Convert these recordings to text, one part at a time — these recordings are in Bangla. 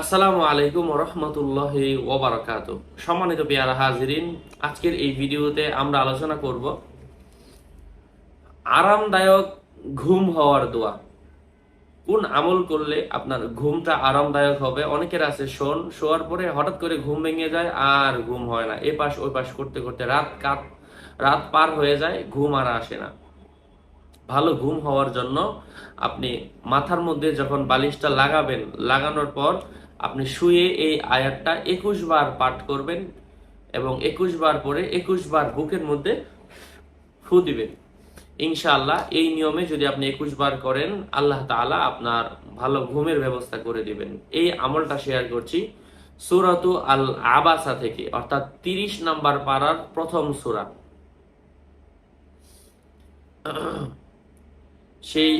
আসসালামু আলাইকুম রহমতুল্লাহ ওবরাকাত সম্মানিত পেয়ারা হাজিরিন, আজকের এই ভিডিওতে আমরা আলোচনা করব আরামদায়ক ঘুম হওয়ার দোয়া। কোন আমল করলে আপনার ঘুমটা আরামদায়ক হবে? অনেকের আছে শোন, শোয়ার পরে হঠাৎ করে ঘুম ভেঙে যায়, আর ঘুম হয় না। এ পাশ ওই পাশ করতে করতে রাত কাত রাত পার হয়ে যায়, ঘুম আর আসে না। ভালো ঘুম হওয়ার জন্য আপনি মাথার মধ্যে যখন বালিশটা লাগাবেন, লাগানোর পর আপনি শুয়ে এই আয়াতটা একুশ বার পাঠ করবেন এবং একুশ বার পরে একুশ বার বুকের মধ্যে ফু দিবেন। ইনশাআল্লাহ এই নিয়মে যদি আপনি একুশ বার করেন, আল্লাহ তাআলা আপনার ভালো ঘুমের ব্যবস্থা করে দিবেন। এই আমলটা শেয়ার করছি সুরাতু আল আবাসা থেকে, অর্থাৎ তিরিশ নাম্বার পাড়ার প্রথম সুরা। সেই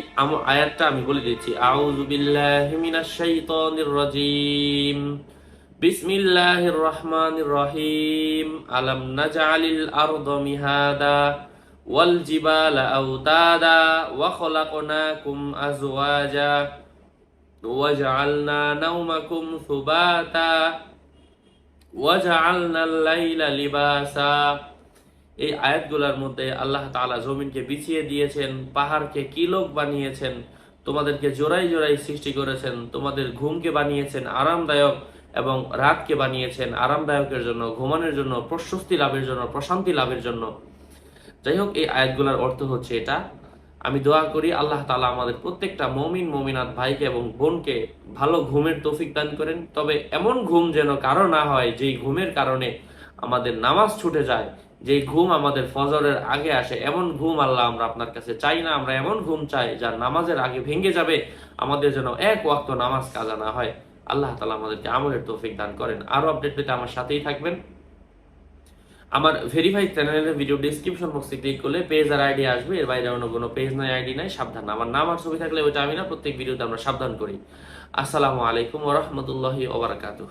আয়াতটা আমি বলে দিচ্ছি আউযু বিল্লাহি মিনাশ শাইতানির রাজিম। বিসমিল্লাহির রহমানির রহিম। আলাম নাজআলিল আরদ মিহাদা ওয়াল জিবালা আওতাদা ওয়া খলাকনাকুম আজওয়াজা ওয়া জআলনা নাওমাকুম সুবাতা ওয়া জআলনা লাইলা লিবাসা। এই আয়াতগুলোর মধ্যে আল্লাহ তাআলা জমিনকে বিছিয়ে দিয়েছেন, পাহাড়কে কিলক বানিয়েছেন, তোমাদেরকে জোড়াই জোড়াই সৃষ্টি করেছেন, তোমাদের ঘুমকে বানিয়েছেন আরামদায়ক এবং রাতকে বানিয়েছেন আরামদায়কের জন্য, ঘুমানোর জন্য, প্রশস্তি লাভের জন্য, প্রশান্তি লাভের জন্য। যাই হোক, এই আয়াতগুলোর অর্থ হচ্ছে এটা। আমি দোয়া করি আল্লাহ তালা আমাদের প্রত্যেকটা মমিন, মমিনাত ভাইকে এবং বোনকে ভালো ঘুমের তৌফিক দান করেন। তবে এমন ঘুম যেন কারও না হয়, যেই ঘুমের কারণে আমাদের নামাজ ছুটে যায় যে ঘুম আমাদের ফজরের আগে আসে, এমন ঘুম আল্লাহ আমরা আপনার কাছে চাই না, আমরা এমন ঘুম চাই যার নামাজের আগে ভেঙে যাবে, আমাদের যেন এক ওয়াক্ত নামাজ কাজা না হয়। আল্লাহ তালা আমাদেরকে আমলের তৌফিক দান করেন। আরও আপডেট পেতে আমার সাথেই থাকবেন। আমার ভেরিফাইড চ্যানেলের ভিডিও ডিসক্রিপশন বক্সে ক্লিক করলে পেজ আর আইডি আসবে, এর বাইরে অন্য কোনো পেজ নাই আইডি নাই, সাবধান। আমার নাম আর ছবি থাকলে ওইটা আমি না, প্রত্যেক ভিডিওতে আমরা সাবধান করি। আসসালামু আলাইকুম ওরহমতুল্লাহি ওবরাকাতুহ